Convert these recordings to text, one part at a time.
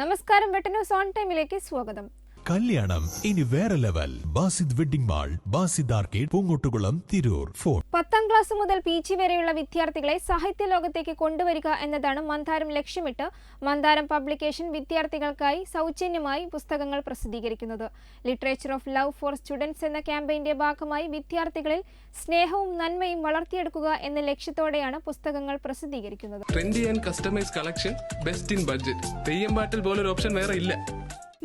നമസ്കാരം വെട്ടന്യൂസ് ഓൺ ടൈമിലേക്ക് സ്വാഗതം. കല്യാണം. ഇനി വേറെ level Basid wedding mall Basid arcade Poongottukulam Tirur. Phone പത്താം ക്ലാസ് മുതൽ പി ജി വരെയുള്ള വിദ്യാർത്ഥികളെ സാഹിത്യ ലോകത്തേക്ക് കൊണ്ടുവരിക എന്നതാണ് മന്ദാരം ലക്ഷ്യമിട്ട് മന്ദാരം പബ്ലിക്കേഷൻ വിദ്യാർത്ഥികൾക്കായി സൗജന്യമായി പുസ്തകങ്ങൾ പ്രസിദ്ധീകരിക്കുന്നത്. Literature of love for students എന്ന ക്യാമ്പയിന്റെ ഭാഗമായി വിദ്യാർത്ഥികളിൽ സ്നേഹവും നന്മയും വളർത്തിയെടുക്കുക എന്ന ലക്ഷ്യത്തോടെയാണ് പുസ്തകങ്ങൾ പ്രസിദ്ധീകരിക്കുന്നത്. Trendy and customise collection best in budget Theyyam പാട്ടിൽ പോലൊരു ഓപ്ഷൻ വേറെ ഇല്ല.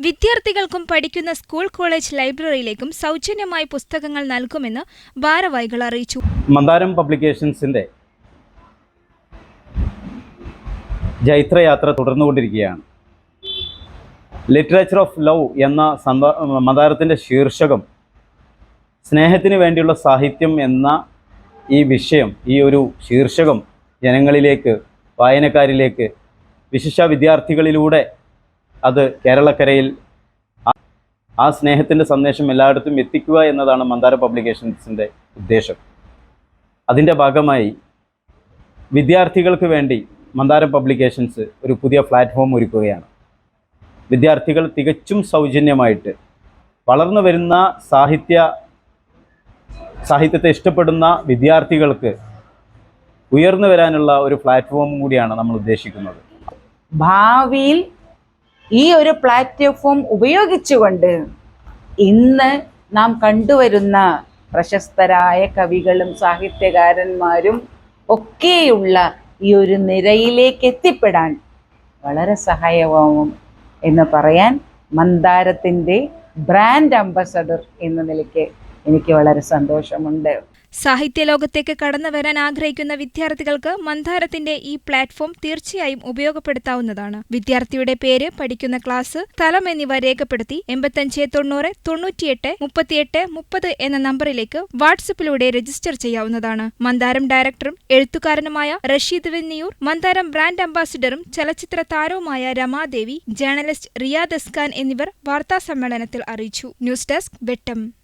വിദ്യാർത്ഥികൾക്കും പഠിക്കുന്ന സ്കൂൾ കോളേജ് ലൈബ്രറിയിലേക്കും സൗജന്യമായി പുസ്തകങ്ങൾ നൽകുമെന്ന് ഭാരവാഹികൾ അറിയിച്ചു. മന്ദാരം പബ്ലിക്കേഷൻസിന്റെ ജൈത്രയാത്ര തുടർന്നുകൊണ്ടിരിക്കുകയാണ്. ലിറ്ററേച്ചർ ഓഫ് ലവ് എന്ന സന്ദ മന്ദാരത്തിന്റെ ശീർഷകം സ്നേഹത്തിന് വേണ്ടിയുള്ള സാഹിത്യം എന്ന ഈ വിഷയം ഈ ഒരു ശീർഷകം ജനങ്ങളിലേക്ക് വായനക്കാരിലേക്ക് വിശിഷ്ട വിദ്യാർത്ഥികളിലൂടെ അത് കേരളക്കരയിൽ ആ- സ്നേഹത്തിന്റെ സന്ദേശം എല്ലായിടത്തും എത്തിക്കുക എന്നതാണ് മന്ദാര പബ്ലിക്കേഷൻസിന്റെ ഉദ്ദേശം. അതിന്റെ ഭാഗമായി വിദ്യാർത്ഥികൾക്ക് വേണ്ടി മന്ദാര പബ്ലിക്കേഷൻസ് ഒരു പുതിയ പ്ലാറ്റ്ഫോം ഒരുക്കുകയാണ്. വിദ്യാർത്ഥികൾ തികച്ചും സൗജന്യമായിട്ട് വളർന്നു വരുന്ന സാഹിത്യ സാഹിത്യത്തെ ഇഷ്ടപ്പെടുന്ന വിദ്യാർത്ഥികൾക്ക് ഉയർന്നു വരാനുള്ള ഒരു പ്ലാറ്റ്ഫോം കൂടിയാണ് നമ്മൾ ഉദ്ദേശിക്കുന്നത്. ഭാവിയിൽ ഈ ഒരു പ്ലാറ്റ്ഫോം ഉപയോഗിച്ചുകൊണ്ട് ഇന്ന് നാം കണ്ടുവരുന്ന പ്രശസ്തരായ കവികളും സാഹിത്യകാരന്മാരും ഒക്കെയുള്ള ഈ ഒരു നിരയിലേക്ക് എത്തിപ്പെടാൻ വളരെ സഹായമാവും എന്ന് പറയാൻ മന്ദാരത്തിന്റെ ബ്രാൻഡ് അംബസഡർ എന്ന നിലയ്ക്ക് എനിക്ക് വളരെ സന്തോഷമുണ്ട്. സാഹിത്യ ലോകത്തേക്ക് കടന്നു വരാൻ ആഗ്രഹിക്കുന്ന വിദ്യാർത്ഥികൾക്ക് മന്ദാരത്തിന്റെ ഈ പ്ലാറ്റ്ഫോം തീർച്ചയായും ഉപയോഗപ്പെടുത്താവുന്നതാണ്. വിദ്യാർത്ഥിയുടെ പേര് പഠിക്കുന്ന ക്ലാസ് സ്ഥലം എന്നിവ രേഖപ്പെടുത്തി എൺപത്തഞ്ച് തൊണ്ണൂറ് തൊണ്ണൂറ്റിയെട്ട് മുപ്പത്തിയെട്ട് മുപ്പത് എന്ന നമ്പറിലേക്ക് വാട്സപ്പിലൂടെ രജിസ്റ്റർ ചെയ്യാവുന്നതാണ്. മന്ദാരം ഡയറക്ടറും എഴുത്തുകാരനുമായ റഷീദ് വെന്നിയൂർ മന്ദാരം ബ്രാൻഡ് അംബാസിഡറും ചലച്ചിത്ര താരവുമായ രമാദേവി ജേർണലിസ്റ്റ് റിയാദ് അസ്ഖാൻ എന്നിവർ വാർത്താസമ്മേളനത്തിൽ അറിയിച്ചു. News desk Vettam.